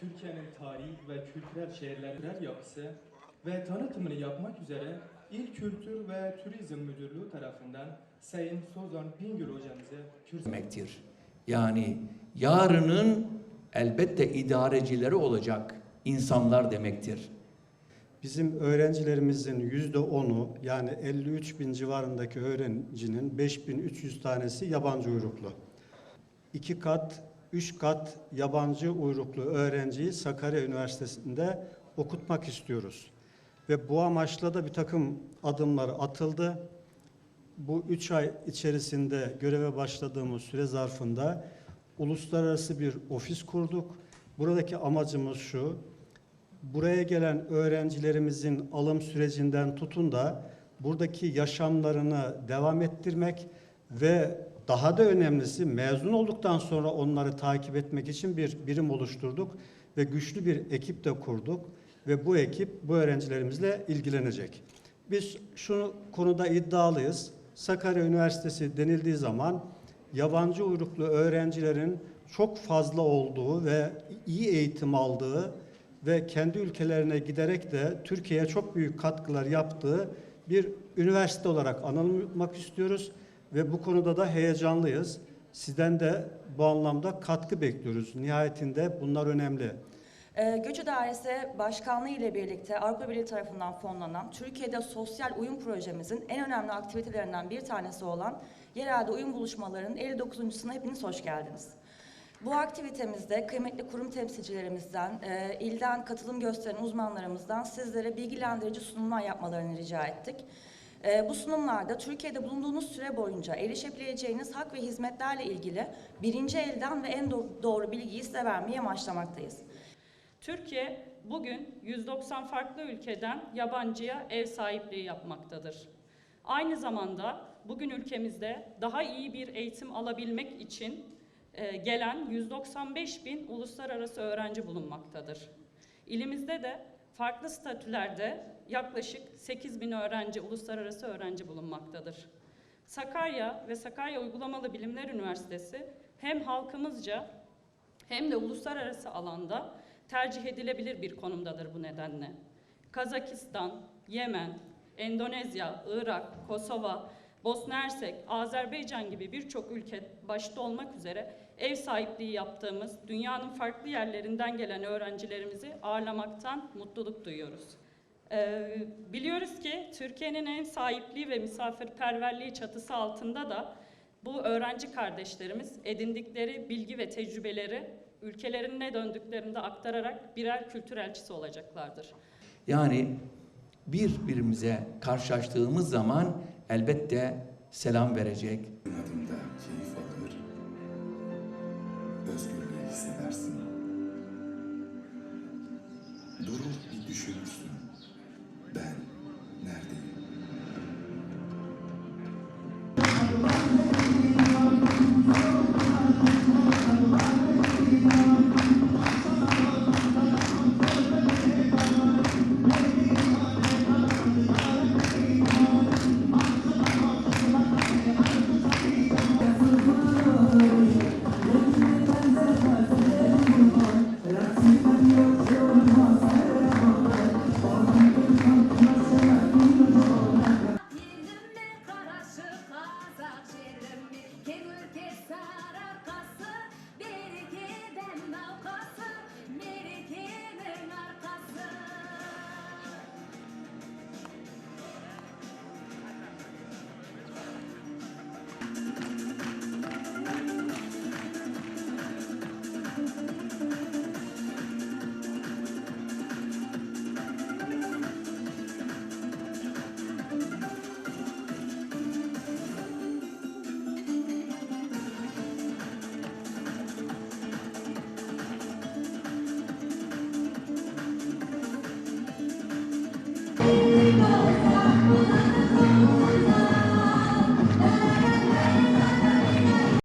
Türkiye'nin tarihi ve kültürel şehirler yapısı ve tanıtımını yapmak üzere İl Kültür ve Turizm Müdürlüğü tarafından Sayın Sozan Bingöl hocamıza kürsü demektir. Yani yarının elbette idarecileri olacak insanlar demektir. Bizim öğrencilerimizin yüzde onu yani 53 bin civarındaki öğrencinin 5300 tanesi yabancı uyruklu. İki kat, üç kat yabancı uyruklu öğrenciyi Sakarya Üniversitesi'nde okutmak istiyoruz. Ve bu amaçla da bir takım adımlar atıldı. Bu üç ay içerisinde göreve başladığımız süre zarfında uluslararası bir ofis kurduk. Buradaki amacımız şu, buraya gelen öğrencilerimizin alım sürecinden tutun da buradaki yaşamlarını devam ettirmek ve daha da önemlisi mezun olduktan sonra onları takip etmek için bir birim oluşturduk ve güçlü bir ekip de kurduk ve bu ekip bu öğrencilerimizle ilgilenecek. Biz şu konuda iddialıyız. Sakarya Üniversitesi denildiği zaman yabancı uyruklu öğrencilerin çok fazla olduğu ve iyi eğitim aldığı ve kendi ülkelerine giderek de Türkiye'ye çok büyük katkılar yaptığı bir üniversite olarak anılmak istiyoruz ve bu konuda da heyecanlıyız. Sizden de bu anlamda katkı bekliyoruz. Nihayetinde bunlar önemli. Ee, Göç İdaresi Başkanlığı ile birlikte Avrupa Birliği tarafından fonlanan Türkiye'de sosyal uyum projemizin en önemli aktivitelerinden bir tanesi olan yerelde uyum buluşmalarının 59.suna hepiniz hoş geldiniz. Bu aktivitemizde kıymetli kurum temsilcilerimizden, e, ilden katılım gösteren uzmanlarımızdan sizlere bilgilendirici sunumlar yapmalarını rica ettik. E, bu sunumlarda Türkiye'de bulunduğunuz süre boyunca erişebileceğiniz hak ve hizmetlerle ilgili birinci elden ve en do- doğru bilgiyi size vermeye amaçlamaktayız. Türkiye bugün 190 farklı ülkeden yabancıya ev sahipliği yapmaktadır. Aynı zamanda bugün ülkemizde daha iyi bir eğitim alabilmek için e, gelen 195 bin uluslararası öğrenci bulunmaktadır. İlimizde de farklı statülerde yaklaşık 8 bin öğrenci, uluslararası öğrenci bulunmaktadır. Sakarya ve Sakarya Uygulamalı Bilimler Üniversitesi hem halkımızca hem de uluslararası alanda tercih edilebilir bir konumdadır bu nedenle. Kazakistan, Yemen, Endonezya, Irak, Kosova, Bosna Hersek, Azerbaycan gibi birçok ülke başta olmak üzere ev sahipliği yaptığımız dünyanın farklı yerlerinden gelen öğrencilerimizi ağırlamaktan mutluluk duyuyoruz. Ee, biliyoruz ki Türkiye'nin ev sahipliği ve misafirperverliği çatısı altında da bu öğrenci kardeşlerimiz edindikleri bilgi ve tecrübeleri ülkelerine döndüklerinde aktararak birer kültür elçisi olacaklardır. Yani birbirimize karşılaştığımız zaman elbette selam verecek, Adımda keyif özgürlüğü hissedersin. Durur bir düşünürsün.